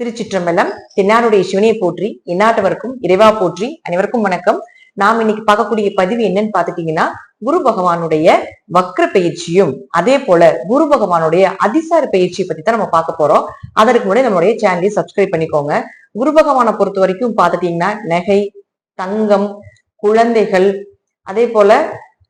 திருச்சிற்றம்பலம் தென்னாருடைய சிவனையை போற்றி எந்நாட்டவருக்கும் இறைவா போற்றி அனைவருக்கும் வணக்கம். நாம் இன்னைக்கு பார்க்கக்கூடிய பதிவு என்னன்னு பாத்துட்டீங்கன்னா குரு பகவானுடைய வக்ர பயிற்சியும் அதே போல குரு பகவானுடைய அதிசார பயிற்சியை பத்தி தான் நம்ம பார்க்க போறோம். அதற்கு முன்னாடி நம்மளுடைய சேனலை சப்ஸ்கிரைப் பண்ணிக்கோங்க. குரு பகவானை பொறுத்த வரைக்கும் பாத்துட்டீங்கன்னா நகை தங்கம் குழந்தைகள் அதே போல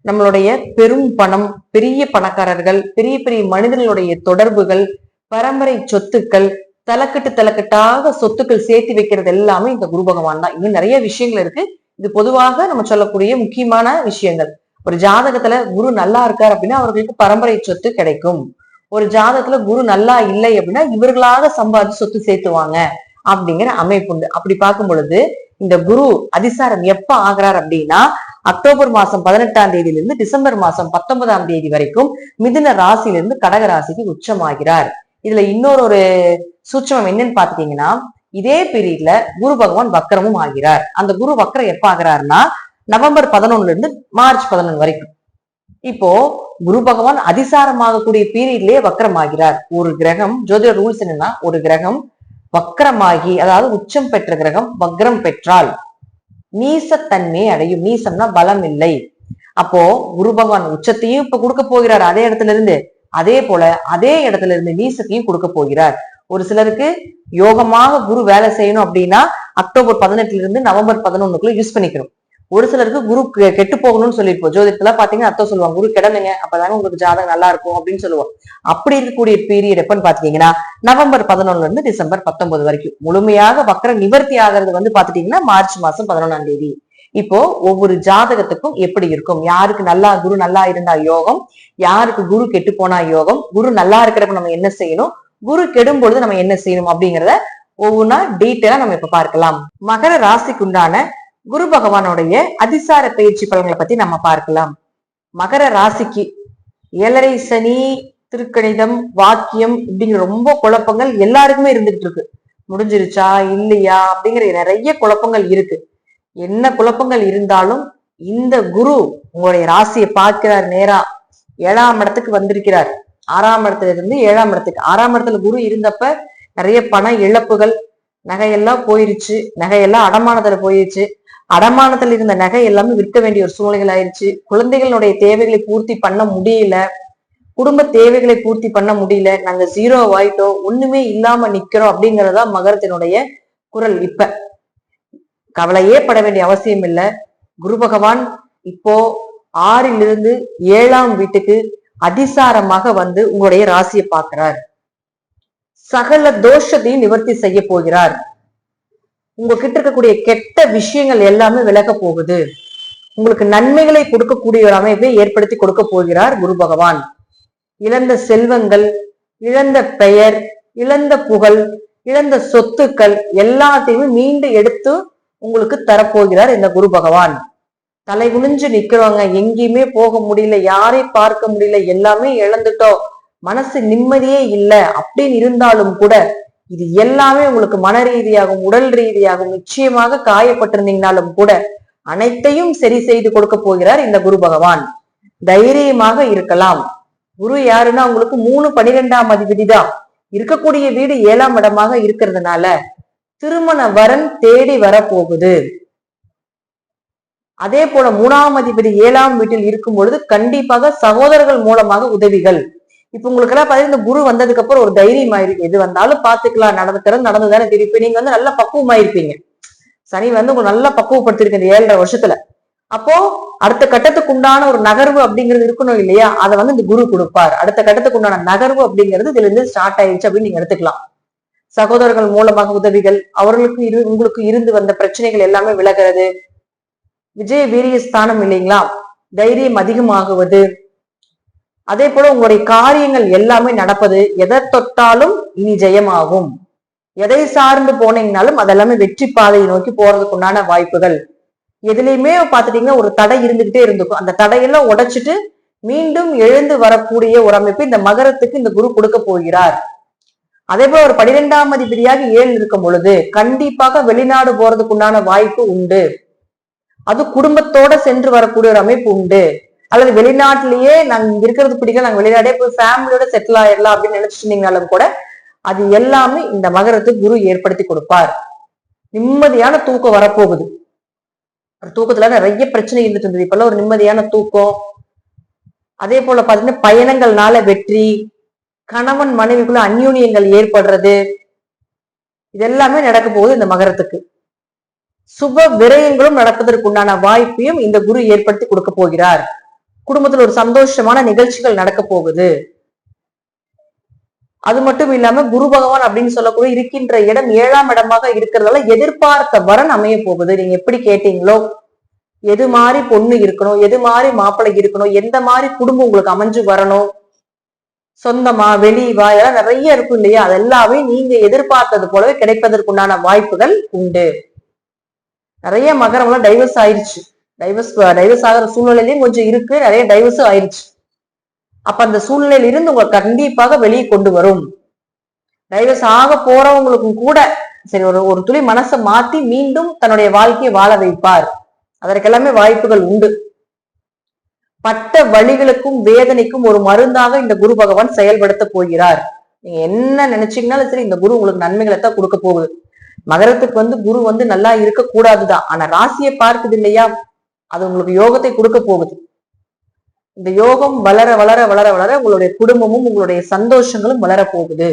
நம்மளுடைய பெரும் பணம் பெரிய பணக்காரர்கள் பெரிய பெரிய மனிதர்களுடைய தொடர்புகள் பரம்பரை சொத்துக்கள் தலைக்கட்டு தலைக்கட்டாக சொத்துக்கள் சேர்த்து வைக்கிறது எல்லாமே இந்த குரு பகவான் தான். இன்னும் நிறைய விஷயங்கள் இருக்கு. இது பொதுவாக நம்ம சொல்லக்கூடிய முக்கியமான விஷயங்கள். ஒரு ஜாதகத்துல குரு நல்லா இருக்கார் அப்படின்னா அவர்களுக்கு பரம்பரை சொத்து கிடைக்கும். ஒரு ஜாதகத்துல குரு நல்லா இல்லை அப்படின்னா இவர்களாக சம்பாதிச்சு சொத்து சேர்த்துவாங்க அப்படிங்கிற அமைப்பு உண்டு. அப்படி பார்க்கும் பொழுது இந்த குரு அதிசாரம் எப்ப ஆகிறார் அப்படின்னா அக்டோபர் மாசம் பதினெட்டாம் தேதியிலிருந்து டிசம்பர் மாசம் பத்தொன்பதாம் தேதி வரைக்கும் மிதுன ராசியிலிருந்து கடக ராசிக்கு உச்சமாகிறார். இதுல இன்னொரு ஒரு சூட்சமம் என்னன்னு பாத்துட்டீங்கன்னா இதே பீரியட்ல குரு பகவான் வக்கரமும் ஆகிறார். அந்த குரு வக்கரம் எப்ப ஆகிறாருன்னா நவம்பர் பதினொன்னுல இருந்து மார்ச் பதினொன்று வரைக்கும். இப்போ குரு பகவான் அதிசாரமாகக்கூடிய பீரியட்லயே வக்கரமாகிறார் ஒரு கிரகம் ஜோதிட ரூல்ஸ் என்னன்னா ஒரு கிரகம் வக்கரமாகி அதாவது உச்சம் பெற்ற கிரகம் வக்ரம் பெற்றால் நீசத்தன்மையை அடையும். நீசம்னா பலம் இல்லை. அப்போ குரு பகவான் உச்சத்தையும் இப்ப கொடுக்க போகிறார் அதே இடத்துல இருந்து. அதே போல அதே இடத்துல இருந்து நீசத்தையும் கொடுக்க போகிறார். ஒரு சிலருக்கு யோகமாக குரு வேலை செய்யணும் அப்படின்னா அக்டோபர் பதினெட்டுல இருந்து நவம்பர் பதினொன்னுக்குள்ள யூஸ் பண்ணிக்கணும். ஒரு சிலருக்கு குரு கெட்டு போகணும்னு சொல்லிருப்போம் ஜோதிடத்துல பாத்தீங்கன்னா அத்தம் சொல்லுவாங்க. குரு கிடனுங்க அப்பதானே உங்களுக்கு ஜாதகம் நல்லா இருக்கும் அப்படின்னு சொல்லுவோம். அப்படி இருக்கக்கூடிய பீரியட் எப்பன்னு பாத்தீங்கன்னா நவம்பர் பதினொன்னுல இருந்து டிசம்பர் பத்தொன்பது வரைக்கும். முழுமையாக வக்கர நிவர்த்தி ஆகிறது வந்து பாத்துட்டீங்கன்னா மார்ச் மாசம் பதினொன்னாம் தேதி. இப்போ ஒவ்வொரு ஜாதகத்துக்கும் எப்படி இருக்கும்? யாருக்கு நல்லா குரு நல்லா இருந்தா யோகம்? யாருக்கு குரு கெட்டு போனா யோகம்? குரு நல்லா இருக்கிறப்ப நம்ம என்ன செய்யணும்? குரு கெடும் பொழுது நம்ம என்ன செய்யணும் அப்படிங்கிறத ஒவ்வொன்றா டீட்டெயிலா நம்ம இப்ப பார்க்கலாம். மகர ராசிக்குண்டான குரு பகவானுடைய அதிசார பயிற்சி பலன்களை பத்தி நம்ம பார்க்கலாம். மகர ராசிக்கு ஏழரை சனி திருக்கணிதம் வாக்கியம் இப்படிங்கிற ரொம்ப குழப்பங்கள் எல்லாருக்குமே இருந்துகிட்டு இருக்கு. முடிஞ்சிருச்சா இல்லையா அப்படிங்கிற நிறைய குழப்பங்கள் இருக்கு. என்ன குழப்பங்கள் இருந்தாலும் இந்த குரு உங்களுடைய ராசியை பார்க்கிறார் நேரா. ஏழாம் இடத்துக்கு வந்திருக்கிறார். ஆறாம் இடத்துல இருந்து ஏழாம் இடத்துக்கு. ஆறாம் இடத்துல குரு இருந்தப்ப நிறைய பண இழப்புகள் நகையெல்லாம் போயிருச்சு. நகையெல்லாம் அடமானத்துல போயிருச்சு. அடமானத்துல இருந்த நகை எல்லாமே விற்க வேண்டிய ஒரு சூழ்நிலைகள் ஆயிருச்சு. குழந்தைகளுடைய தேவைகளை பூர்த்தி பண்ண முடியல. குடும்ப தேவைகளை பூர்த்தி பண்ண முடியல. நாங்க ஜீரோ ஆயிட்டோம் ஒண்ணுமே இல்லாம நிக்கிறோம் அப்படிங்கறதா மகரத்தினுடைய குரல் இப்ப. கவலையே பட வேண்டிய அவசியம் இல்லை. குரு பகவான் இப்போ ஆறிலிருந்து ஏழாம் வீட்டுக்கு அதிசாரமாக வந்து உங்களுடைய ராசியை பார்க்கிறார். சகல தோஷத்தையும் நிவர்த்தி செய்ய போகிறார். உங்ககிட்ட இருக்கக்கூடிய கெட்ட விஷயங்கள் எல்லாமே விலக போகுது. உங்களுக்கு நன்மைகளை கொடுக்கக்கூடிய ஒரு அமைப்பை ஏற்படுத்தி கொடுக்க போகிறார் குரு பகவான். இழந்த செல்வங்கள் இழந்த பெயர் இழந்த புகழ் இழந்த சொத்துக்கள் எல்லாத்தையுமே மீண்டு எடுத்து உங்களுக்கு தரப்போகிறார் இந்த குரு பகவான். தலை குனிஞ்சு நிக்கிறவங்க எங்கேயுமே போக முடியல யாரையும் பார்க்க முடியல எல்லாமே இழந்துட்டோம். மனசு நிம்மதியே இல்லை. அப்படின்னு இருந்தாலும் கூட இது எல்லாமே உங்களுக்கு மன ரீதியாகவும் உடல் ரீதியாகவும் நிச்சயமாக காயப்பட்டிருந்தீங்கனாலும் கூட அனைத்தையும் சரி செய்து கொடுக்க போகிறார் இந்த குரு பகவான். தைரியமாக இருக்கலாம். குரு யாருன்னா உங்களுக்கு மூணு பனிரெண்டாம் அதிபதி தான். இருக்கக்கூடிய வீடு ஏழாம் இடமாக இருக்கிறதுனால திருமண வரன் தேடி வரப்போகுது. அதே போல மூணாம் அதிபதி ஏழாம் வீட்டில் இருக்கும் பொழுது கண்டிப்பாக சகோதரர்கள் மூலமாக உதவிகள். இப்ப உங்களுக்கு எல்லாம் பாத்தீங்கன்னா இந்த குரு வந்ததுக்கு அப்புறம் ஒரு தைரியம் ஆயிருக்கு எது வந்தாலும் பாத்துக்கலாம். நடந்துக்கிறது நடந்துதானே திருப்பி நீங்க வந்து நல்லா பக்குவமாயிருப்பீங்க. சனி வந்து உங்க நல்லா பக்குவப்படுத்திருக்கு இந்த ஏழரை வருஷத்துல. அப்போ அடுத்த கட்டத்துக்கு உண்டான ஒரு நகர்வு அப்படிங்கிறது இருக்கணும் இல்லையா? அதை வந்து இந்த குரு கொடுப்பார். அடுத்த கட்டத்துக்கு உண்டான நகர்வு அப்படிங்கிறது இதுல இருந்து ஸ்டார்ட் ஆயிடுச்சு அப்படின்னு நீங்க எடுத்துக்கலாம். சகோதரர்கள் மூலமாக உதவிகள் அவர்களுக்கு இரு உங்களுக்கு இருந்து வந்த பிரச்சனைகள் எல்லாமே விலகிறது. விஜய வீரிய ஸ்தானம் இல்லைங்களா? தைரியம் அதிகமாகுவது. அதே போல உங்களுடைய காரியங்கள் எல்லாமே நடப்பது எதை தொட்டாலும் இனி ஜெயமாகும். எதை சார்ந்து போனீங்கனாலும் அதெல்லாமே வெற்றி பாதையை நோக்கி போறதுக்கு உண்டான வாய்ப்புகள். எதுலையுமே பாத்துட்டீங்கன்னா ஒரு தடை இருந்துகிட்டே இருந்துக்கும் அந்த தடையெல்லாம் உடைச்சிட்டு மீண்டும் எழுந்து வரக்கூடிய ஒரு அமைப்பு இந்த மகரத்துக்கு இந்த குரு கொடுக்க போகிறார். அதே போல ஒரு பனிரெண்டாம் அதிபதியாக ஏழு இருக்கும் பொழுது கண்டிப்பாக வெளிநாடு போறதுக்கு உண்டான வாய்ப்பு உண்டு. அது குடும்பத்தோட சென்று வரக்கூடிய ஒரு அமைப்பு உண்டு. அல்லது வெளிநாட்டிலேயே நாங்க இருக்கிறது பிடிக்கல நாங்க வெளிநாடே போய் ஃபேமிலியோட செட்டில் ஆயிடலாம் அப்படின்னு நினைச்சிருந்தீங்கனாலும் கூட அது எல்லாமே இந்த மகரத்துக்கு குரு ஏற்படுத்தி கொடுப்பார். நிம்மதியான தூக்கம் வரப்போகுது. தூக்கத்துல நிறைய பிரச்சனை இருந்துட்டு இருந்தது. இப்பெல்லாம் ஒரு நிம்மதியான தூக்கம். அதே போல பாத்தீங்கன்னா பயணங்கள்னால வெற்றி கணவன் மனைவிக்குள்ள அந்யூனியங்கள் ஏற்படுறது இதெல்லாமே நடக்க போகுது இந்த மகரத்துக்கு. சுப விரயங்களும் நடப்பதற்குண்டான வாய்ப்பையும் இந்த குரு ஏற்படுத்தி கொடுக்க போகிறார். குடும்பத்தில் ஒரு சந்தோஷமான நிகழ்ச்சிகள் நடக்க போகுது. அது மட்டும் இல்லாம குரு பகவான் அப்படின்னு சொல்லக்கூடிய இருக்கின்ற இடம் ஏழாம் இடமாக இருக்கிறதால எதிர்பார்த்த வரன் அமைய போகுது. நீங்க எப்படி கேட்டீங்களோ? எது மாதிரி பொண்ணு இருக்கணும் எது மாதிரி மாப்பிள்ளை இருக்கணும் எந்த மாதிரி குடும்பம் உங்களுக்கு அமைஞ்சு வரணும்? சொந்தமா வெளிவா இதெல்லாம் நிறைய இருக்கும் இல்லையா? அதெல்லாமே நீங்க எதிர்பார்த்தது போலவே கிடைப்பதற்குண்டான வாய்ப்புகள் உண்டு. நிறைய மகரம்லாம் டைவர்ஸ் ஆயிடுச்சு டைவர்ஸ் டைவர்ஸ் ஆகிற சூழ்நிலையிலையும் கொஞ்சம் இருக்கு. நிறைய டைவர்ஸும் ஆயிடுச்சு அப்ப அந்த சூழ்நிலையில இருந்து உங்களை கண்டிப்பாக வெளியே கொண்டு வரும். டைவர்ஸ் ஆக போறவங்களுக்கும் கூட சரி ஒரு ஒரு துளி மனசை மாத்தி மீண்டும் தன்னுடைய வாழ்க்கையை வாழ வைப்பார். அதற்கெல்லாமே வாய்ப்புகள் உண்டு. பட்ட வழிகளுக்கும் வேதனைக்கும் ஒரு மருந்தாக இந்த குரு பகவான் செயல்படுத்த போகிறார். நீங்க என்ன நினைச்சீங்கன்னாலும் சரி இந்த குரு உங்களுக்கு நன்மைகளை தான் கொடுக்க போகுது. மகரத்துக்கு வந்து குரு வந்து நல்லா இருக்க கூடாதுதான் ஆனா ராசியை பார்க்குது இல்லையா? அது உங்களுக்கு யோகத்தை கொடுக்க போகுது. இந்த யோகம் வளர வளர வளர வளர உங்களுடைய குடும்பமும் உங்களுடைய சந்தோஷங்களும் வளர போகுது.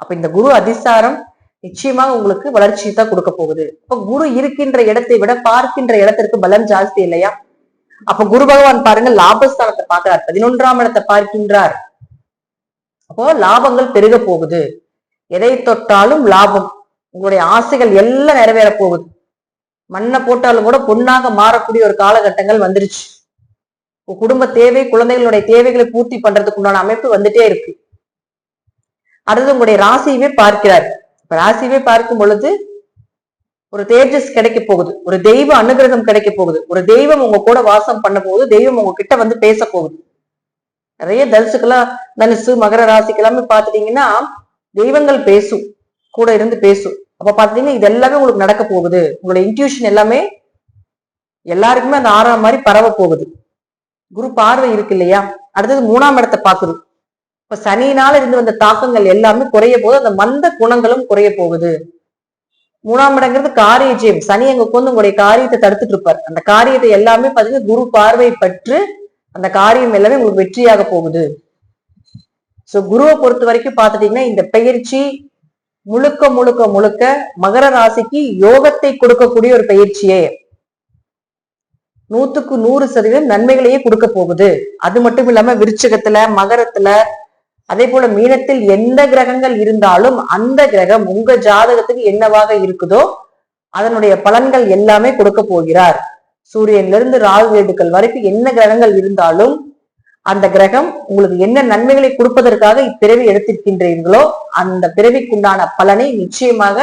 அப்ப இந்த குரு அதிசாரம் நிச்சயமாக உங்களுக்கு வளர்ச்சி தான் கொடுக்க போகுது. அப்ப குரு இருக்கின்ற இடத்தை விட பார்க்கின்ற இடத்திற்கு பலம் ஜாஸ்தி இல்லையா? அப்ப குரு பகவான் பாருங்க லாபஸ்தானத்தை பார்க்கிறார். பதினொன்றாம் இடத்தை பார்க்கின்றார். அப்போ லாபங்கள் பெருக போகுது. எதை தொட்டாலும் லாபம். உங்களுடைய ஆசைகள் எல்லாம் நிறைவேற போகுது. மண்ணை போட்டாலும் கூட பொண்ணாக மாறக்கூடிய ஒரு காலகட்டங்கள் வந்துருச்சு. குடும்ப தேவை குழந்தைகளுடைய தேவைகளை பூர்த்தி பண்றதுக்கு உண்டான அமைப்பு வந்துட்டே இருக்கு. அடுத்து உங்களுடைய ராசியவே பார்க்கிறார். இப்ப ராசியவே பார்க்கும் பொழுது ஒரு தேஜஸ் கிடைக்க போகுது. ஒரு தெய்வ அனுகிரகம் கிடைக்க போகுது. ஒரு தெய்வம் உங்க கூட வாசம் பண்ண போகுது தெய்வம் உங்க கிட்ட வந்து பேச போகுது. நிறைய தனுசுக்கெல்லாம் தனுசு மகர ராசிக்கு எல்லாமே பாத்துட்டீங்கன்னா தெய்வங்கள் பேசும். கூட இருந்து பேசும். அப்ப பாத்தீங்கன்னா இது எல்லாமே உங்களுக்கு நடக்க போகுது. உங்களோட இன்ட்யூஷன் எல்லாமே எல்லாருக்குமே அந்த ஆறாம் மாதிரி பரவ போகுது. குரு பார்வை இருக்கு இல்லையா? அடுத்தது மூணாம் இடத்தை பாக்குது இப்ப சனியினால இருந்து வந்த தாக்கங்கள் எல்லாமே குறைய போது அந்த மந்த குணங்களும் குறைய போகுது. மூணாம் இடங்கிறது காரிய ஜெயம் சனி அங்க உட்காந்து உங்களுடைய காரியத்தை தடுத்துட்டு இருப்பார். அந்த காரியத்தை எல்லாமே பாத்தீங்கன்னா குரு பார்வை பற்று அந்த காரியம் எல்லாமே உங்களுக்கு வெற்றியாக போகுது. சோ குருவை பொறுத்த வரைக்கும் பாத்துட்டீங்கன்னா இந்த பயிற்சி முழுக்க முழுக்க முழுக்க மகர ராசிக்கு யோகத்தை கொடுக்கக்கூடிய ஒரு பயிற்சியே. நூத்துக்கு நூறு சதவீதம் நன்மைகளையே கொடுக்க போகுது. அது மட்டும் இல்லாம விருச்சகத்துல மகரத்துல அதே போல மீனத்தில் எந்த கிரகங்கள் இருந்தாலும் அந்த கிரகம் உங்க ஜாதகத்துக்கு என்னவாக இருக்குதோ அதனுடைய பலன்கள் எல்லாமே கொடுக்க போகிறார். சூரியன்ல இருந்து ராகு வேடுக்கள் வரைக்கும் என்ன கிரகங்கள் இருந்தாலும் அந்த கிரகம் உங்களுக்கு என்ன நன்மைகளை கொடுப்பதற்காக இப்பிறவி எடுத்திருக்கின்றீர்களோ அந்த பிறவிக்குண்டான பலனை நிச்சயமாக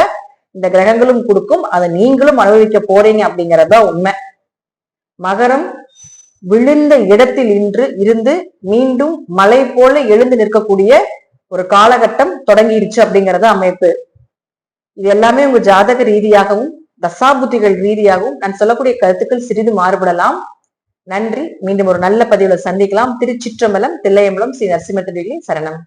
இந்த கிரகங்களும் கொடுக்கும். அதை நீங்களும் அனுபவிக்க போறீங்க அப்படிங்கறத உண்மை. மகரம் விழுந்த இடத்தில் இன்று இருந்து மீண்டும் மலை போல எழுந்து நிற்கக்கூடிய ஒரு காலகட்டம் தொடங்கிடுச்சு அப்படிங்கறது அமைப்பு. இது எல்லாமே உங்க ஜாதக ரீதியாகவும் தசாபுத்திகள் ரீதியாகவும் நான் சொல்லக்கூடிய கருத்துக்கள் சிறிது மாறுபடலாம். நன்றி. மீண்டும் ஒரு நல்ல பதிவுல சந்திக்கலாம். திருச்சிற்றம்பலம் தில்லையம்பலம் ஸ்ரீ நரசிம்ம சரணம்.